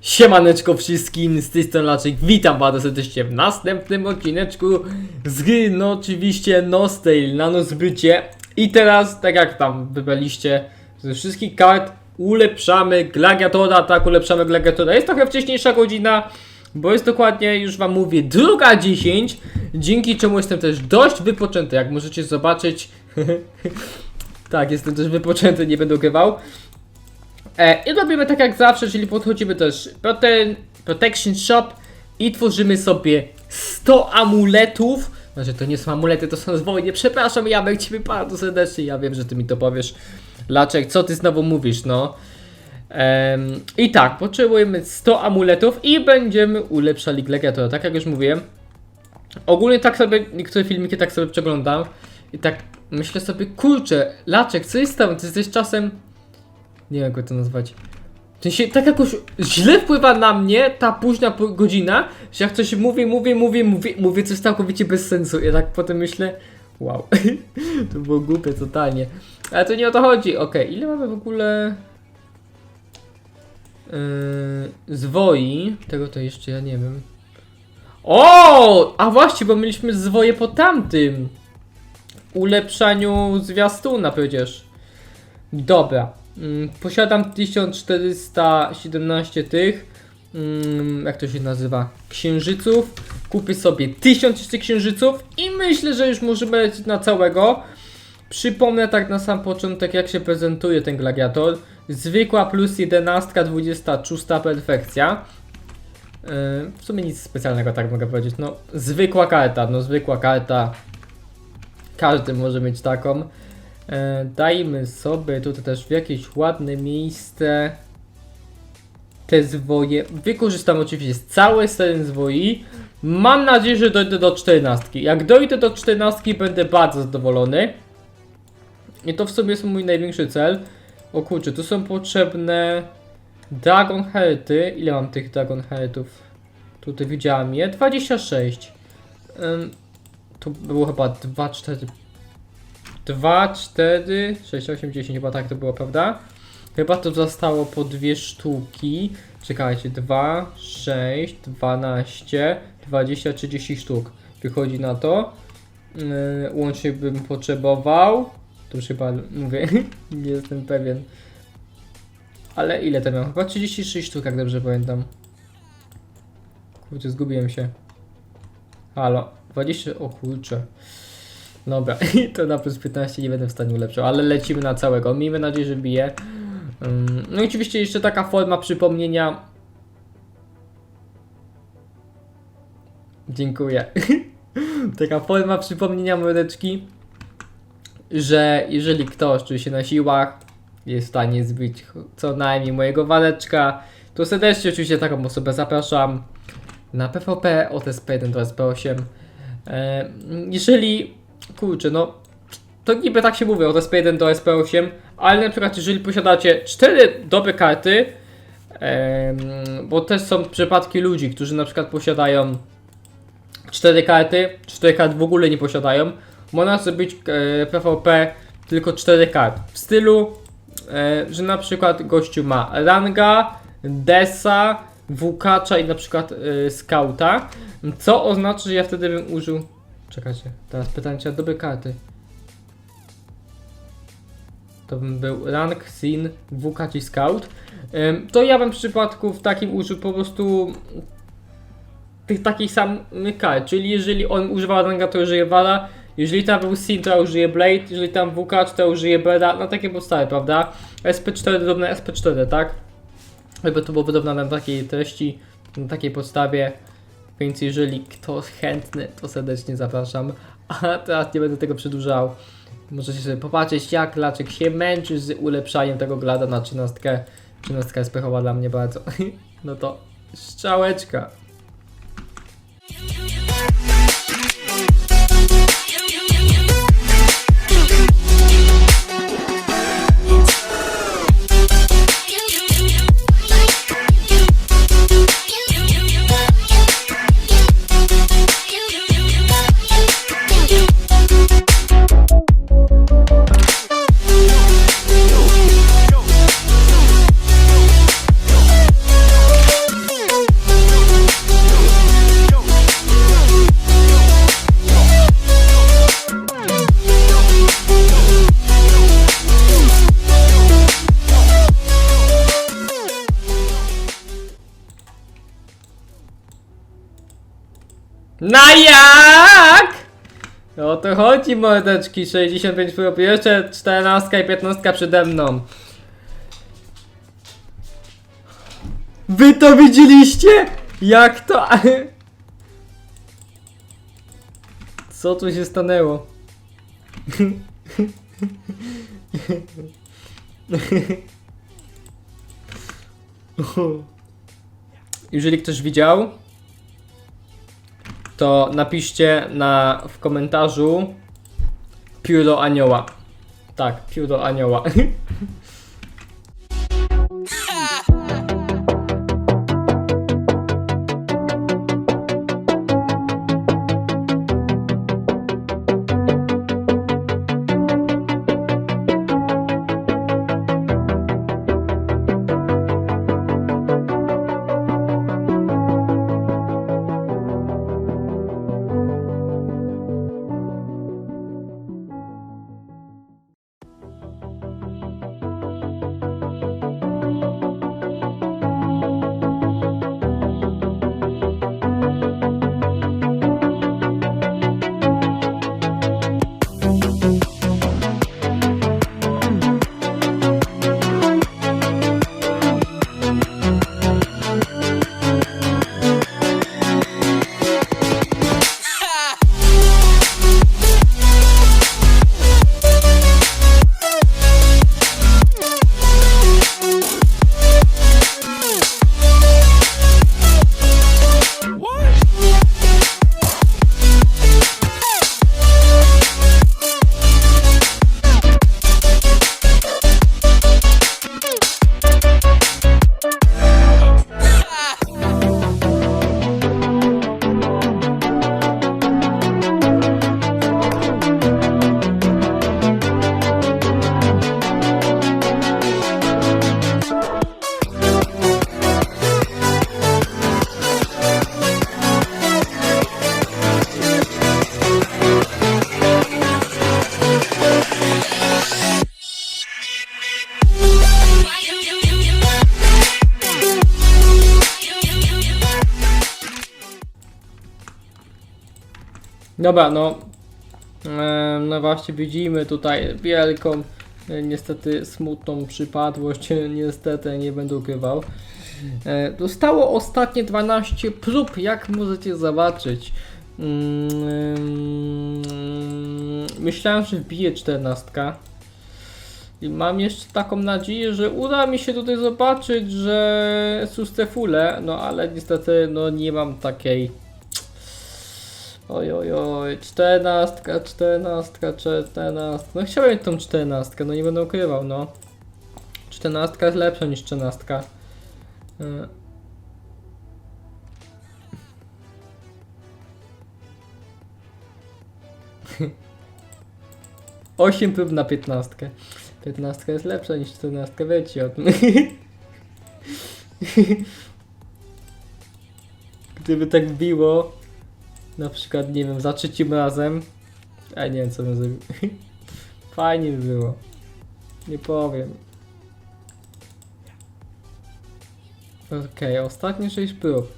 Siemaneczko wszystkim, z tej strony witam bardzo serdecznie w następnym odcineczku z gry, no oczywiście Nostale na Nozbycie i teraz, tak jak tam wybraliście ze wszystkich kart, ulepszamy Gladiatora, tak, ulepszamy Gladiatora, jest trochę wcześniejsza godzina, bo jest dokładnie, już wam mówię, druga 10, dzięki czemu jestem też dość wypoczęty, jak możecie zobaczyć, tak, jestem też wypoczęty, nie będę ukrywał, I robimy tak jak zawsze, czyli podchodzimy też prote Protection Shop i tworzymy sobie 100 amuletów. Znaczy to nie są amulety, to są zwoje. Przepraszam, Jamek, ciebie bardzo serdecznie. Ja wiem, że ty mi to powiesz. Laczek, co ty znowu mówisz, no? I tak, potrzebujemy 100 amuletów i będziemy ulepszali Gladiatora, tak jak już mówiłem. Ogólnie tak sobie, niektóre filmiki tak sobie przeglądam i tak myślę sobie, kurczę, Laczek, co jest tam? Ty jesteś czasem nie wiem jak to nazwać. W sensie tak jakoś źle wpływa na mnie ta późna godzina, że jak coś mówię, mówię, mówię, mówię, mówię coś całkowicie bez sensu. Ja tak potem myślę, wow, to było głupie totalnie. Ale to nie o to chodzi. Okej, ile mamy w ogóle yy, zwoi? Tego to jeszcze ja nie wiem. O! A właśnie, bo mieliśmy zwoje po tamtym ulepszaniu zwiastuna przecież. Dobra. Mm, Posiadam 1417 tych. mm, Jak to się nazywa? Księżyców. Kupię sobie 1000 jeszcze księżyców i myślę, że już możemy lecieć na całego. Przypomnę tak na sam początek, jak się prezentuje ten gladiator. Zwykła plus 11, 26 perfekcja. Yy, W sumie nic specjalnego, tak mogę powiedzieć. No, zwykła karta, no zwykła karta. Każdy może mieć taką. E, dajmy sobie tutaj też w jakieś ładne miejsce te zwoje. Wykorzystam oczywiście całe seren zwoi. Mam nadzieję, że dojdę do 14. Jak dojdę do 14 będę bardzo zadowolony. I to w sumie jest mój największy cel. O kurczę, tu są potrzebne Dragon Hearty. Ile mam tych Dragon Heartów? Tutaj widziałem je. 26. Ym, tu było chyba 2, 4, 2, 4, 6, 8, 10, chyba tak to było, prawda? Chyba to zostało po dwie sztuki. Czekajcie, 2, 6, 12, 20, 30 sztuk. Wychodzi na to. Yy, łącznie bym potrzebował. To już chyba mówię, nie jestem pewien. Ale ile to miałem? Chyba 36 sztuk, jak dobrze pamiętam. Kurczę, zgubiłem się. Halo, 20, o kurczę. Dobra, to na plus 15 nie będę w stanie ulepszał, ale lecimy na całego. Miejmy nadzieję, że bije. Ym, No i oczywiście jeszcze taka forma przypomnienia. Dziękuję. taka forma przypomnienia mordeczki, że jeżeli ktoś czuje się na siłach, jest w stanie zbić co najmniej mojego waleczka, to serdecznie oczywiście taką osobę zapraszam na PvP od SP1 do SP8. E, jeżeli kurczę, no to niby tak się mówi od SP1 do SP8, ale na przykład jeżeli posiadacie 4 dobre karty, em, bo też są przypadki ludzi, którzy na przykład posiadają 4 karty, 4 kart w ogóle nie posiadają, można zrobić e, PvP tylko 4 kart. W stylu, e, że na przykład gościu ma Ranga, Desa, Wukacza i na przykład e, Scouta, co oznacza, że ja wtedy bym użył Czekajcie, teraz pytanie, czy ja dobre karty. To bym był rank, sin, WK czy scout. To ja bym w przypadku w takim użył po prostu tych takich samych kart, czyli jeżeli on używa ranga, to użyje Wala, jeżeli tam był sin, to ja użyję Blade, jeżeli tam WK, to ja użyję Beda, na takie podstawy, prawda? SP4 równe SP4, tak? Jakby to było wyrównane na takiej treści, na takiej podstawie. Więc jeżeli ktoś chętny, to serdecznie zapraszam. A teraz nie będę tego przedłużał. Możecie sobie popatrzeć, jak Laczek się męczy z ulepszaniem tego glada na 13. 13 jest pechowa dla mnie bardzo. No to strzałeczka. O to chodzi mordeczki, 65 prób, jeszcze 14 i 15 przede mną. Wy to widzieliście? Jak to? Co tu się stanęło? Jeżeli ktoś widział, to napiszcie na, w komentarzu pióro anioła. Tak, pióro anioła. Dobra, no. No właśnie widzimy tutaj wielką, e, niestety smutną przypadłość. Niestety nie będę ukrywał. E, Zostało ostatnie 12 prób, jak możecie zobaczyć. Mm, Myślałem, że wbije 14. I mam jeszcze taką nadzieję, że uda mi się tutaj zobaczyć, że sustefule, no ale niestety no nie mam takiej Oj, oj, oj, czternastka, czternastka, czternastka. No chciałem mieć tą czternastkę, no nie będę ukrywał, no. Czternastka jest lepsza niż trzynastka. Y. 8 prób na piętnastkę. Piętnastka jest lepsza niż czternastka, wiecie o tym. Gdyby tak biło, na przykład, nie wiem, za trzecim razem. A nie wiem, co bym zrobił. Fajnie by było. Nie powiem. Okej, ostatnie 6 prób.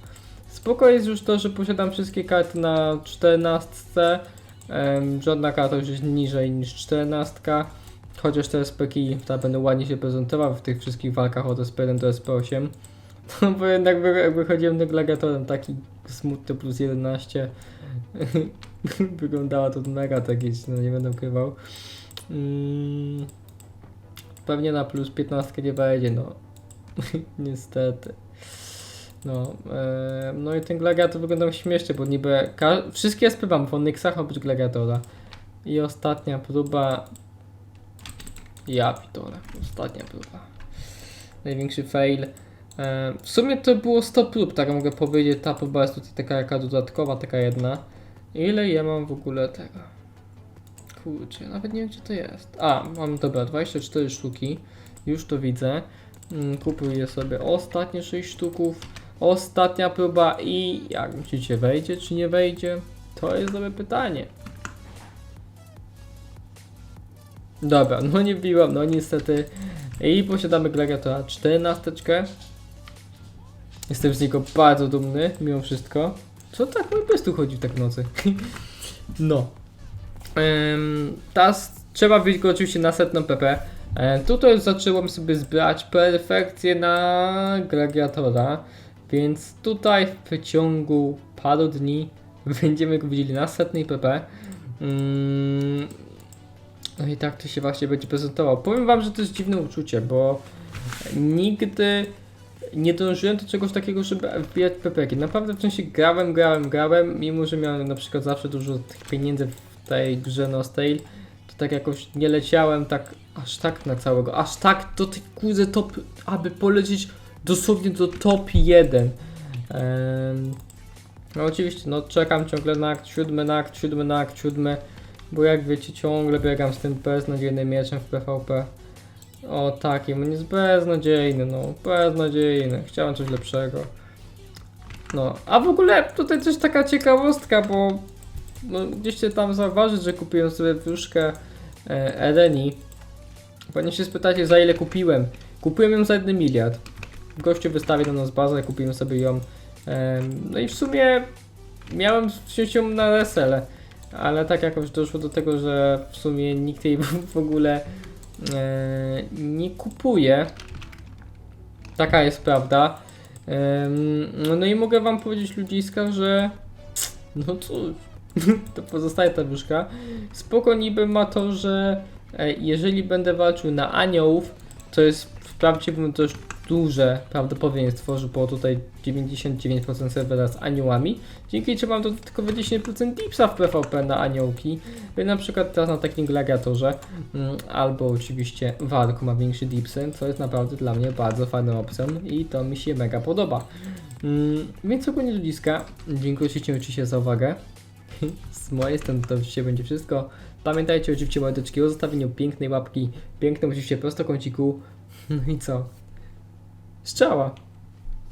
Spoko jest już to, że posiadam wszystkie karty na 14. Em, żadna karta już jest niżej niż 14. Chociaż te speki ta będą ładnie się prezentowały w tych wszystkich walkach od SP1 do SP8. No bo jednak wy- jak wychodziłem do gladiatorem taki smutny plus 11 wyglądało to mega tragicznie, no nie będę ukrywał. Mm, pewnie na plus 15 nie wejdzie, no niestety. No, e, no i ten gladiator wyglądał śmiesznie, bo niby wszystkie SP mam w Onyxach oprócz gladiatora. I ostatnia próba. Ja pitole, ostatnia próba. Największy fail. E, W sumie to było 100 prób, tak mogę powiedzieć. Ta próba jest tutaj taka jaka dodatkowa, taka jedna. Ile ja mam w ogóle tego? Kurczę, nawet nie wiem gdzie to jest. A, mam dobra, 24 sztuki. Już to widzę. Mm, Kupuję sobie ostatnie 6 sztuków. Ostatnia próba i jak myślicie, wejdzie czy nie wejdzie? To jest dobre pytanie. Dobra, no nie biłam, no niestety. I posiadamy gladiatora 14. Jestem z niego bardzo dumny, mimo wszystko. Co tak? Mój pies tu chodził tak w nocy. no. Ym, teraz trzeba wbić go oczywiście na setną PP. Tutaj zacząłem sobie zbierać perfekcję na gladiatora, więc tutaj w przeciągu paru dni będziemy go widzieli na setnej PP. Ym, no i tak to się właśnie będzie prezentował. Powiem wam, że to jest dziwne uczucie, bo nigdy nie dążyłem do czegoś takiego, żeby wbijać PPK. Naprawdę w sensie grałem, grałem, grałem, mimo że miałem na przykład zawsze dużo pieniędzy w tej grze No Stale, to tak jakoś nie leciałem tak aż tak na całego, aż tak do tej kuzy top, aby polecieć dosłownie do top 1. Em, no oczywiście, no czekam ciągle na akt siódmy, na akt siódmy, na akt siódmy, bo jak wiecie, ciągle biegam z tym beznadziejnym mieczem w PvP. O taki, on jest beznadziejny, no, beznadziejny. Chciałem coś lepszego. No, a w ogóle tutaj też taka ciekawostka, bo no, gdzieś się tam zauważyć, że kupiłem sobie wróżkę e, Eleni. Pewnie się spytacie, za ile kupiłem. Kupiłem ją za 1 miliard. Gościu wystawił na nas bazę, kupiłem sobie ją. Em, no i w sumie miałem wziąć ją na resele, ale tak jakoś doszło do tego, że w sumie nikt jej w ogóle e, nie kupuje. Taka jest prawda. Em, no i mogę wam powiedzieć ludziska, że no cóż, to pozostaje ta wróżka. Spoko niby ma to, że e, jeżeli będę walczył na aniołów, to jest wprawdzie dość duże prawdopodobieństwo, że było tutaj 99% serwera z aniołami, dzięki czemu mam dodatkowe 10% dipsa w PvP na aniołki, więc na przykład teraz na takim gladiatorze, mm, albo oczywiście walku ma większy dipsy, co jest naprawdę dla mnie bardzo fajną opcją i to mi się mega podoba. Mm, Więc ogólnie ludziska, dziękuję Ci oczywiście za uwagę. Z mojej strony to oczywiście będzie wszystko. Pamiętajcie oczywiście mordeczki o zostawieniu pięknej łapki, pięknym oczywiście prostokąciku. No i co? Strzała!